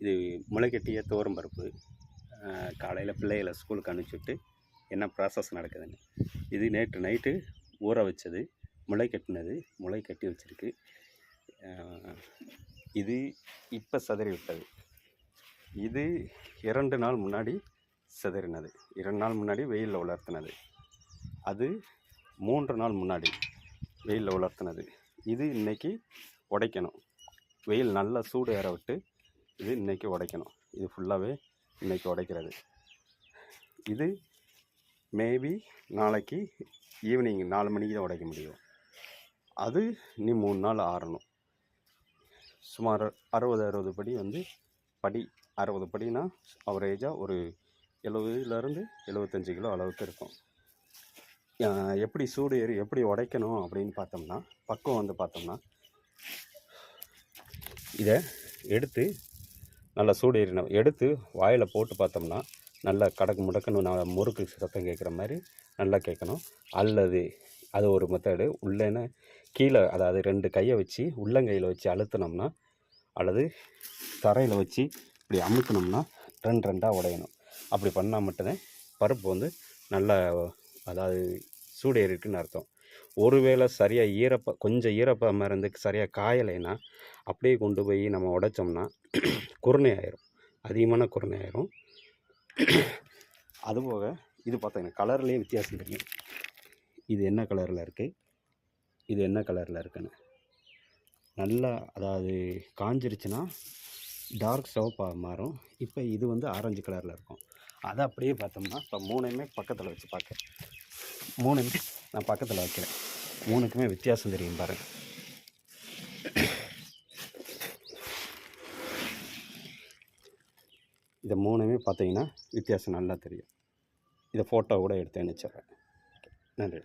இது முளைக்கட்டிய துவரம் பருப்பு காலையில் பிள்ளைகளை ஸ்கூலுக்கு அனுப்பிச்சுட்டு என்ன ப்ராசஸ் நடக்குதுன்னு. இது நேற்று நைட்டு ஊற வச்சது முளை கட்டினது முளை கட்டி வச்சுருக்கு. இது இப்போ சதறி விட்டது. இது இரண்டு நாள் முன்னாடி சிதறினது. இரண்டு நாள் முன்னாடி வெயிலில் உலர்த்தினது. அது மூன்று நாள் முன்னாடி வெயிலில் உலர்த்தினது. இது இன்றைக்கி உடைக்கணும். வெயில் நல்லா சூடு ஏற விட்டு இது இன்றைக்கி உடைக்கணும். இது ஃபுல்லாகவே இன்றைக்கி உடைக்கிறது. இது மேபி நாளைக்கு ஈவினிங் நாலு மணிக்கு தான் உடைக்க முடியும். அது நீ மூணு நாள் ஆறணும். சுமார் அறுபது அறுபது படி வந்து படி அறுபது படினா அவரேஜாக ஒரு எழுபதுலேருந்து எழுபத்தஞ்சு கிலோ அளவுக்கு இருக்கும். எப்படி சூடு ஏறி எப்படி உடைக்கணும் அப்படின்னு பார்த்தோம்னா பக்கம் வந்து பார்த்தோம்னா இதை எடுத்து நல்லா சூடு ஏறின எடுத்து வாயில் போட்டு பார்த்தோம்னா நல்லா கடக்கு முடக்குன்னு நான் முறுக்கு சத்தம் கேட்குற மாதிரி நல்லா கேட்கணும். அல்லது அது ஒரு மெத்தடு. உள்ளேன்னு கீழே அதாவது ரெண்டு கையை வச்சு உள்ளங்கையில் வச்சு அழுத்தினோம்னா அல்லது தரையில் வச்சு இப்படி அமுத்தினோம்னா ரெண்டு ரெண்டாக உடையணும். அப்படி பண்ணால் மட்டும்தான் பருப்பு வந்து நல்லா அதாவது சூடு ஏறிருக்குன்னு அர்த்தம். ஒருவேளை சரியாக ஈரப்ப கொஞ்சம் ஈரப்பமாக இருந்து சரியாக காயலைன்னா அப்படியே கொண்டு போய் நம்ம உடைச்சோம்னா குருணை ஆயிரும் அதிகமான குருணை ஆயிரும் அதுபோக இது பார்த்தீங்கன்னா கலர்லேயே வித்தியாசம் தெரியும். இது என்ன கலரில் இருக்குது இது என்ன கலரில் இருக்குன்னு. நல்லா அதாவது காஞ்சிருச்சுன்னா டார்க் சிவப்பாக மாறும். இப்போ இது வந்து ஆரஞ்சு கலரில் இருக்கும். அதை அப்படியே பார்த்தோம்னா இப்போ மூணையுமே பக்கத்தில் வச்சு பார்க்க மூணுமே நான் பக்கத்தில் வைக்கிறேன். மூணுக்குமே வித்தியாசம் தெரியும் பாருங்கள் இதை மூணுமே பார்த்தீங்கன்னா வித்தியாசம் நல்லா தெரியும். இதை ஃபோட்டோ கூட எடுத்து அனுப்பிச்சிட்றேன். நன்றி.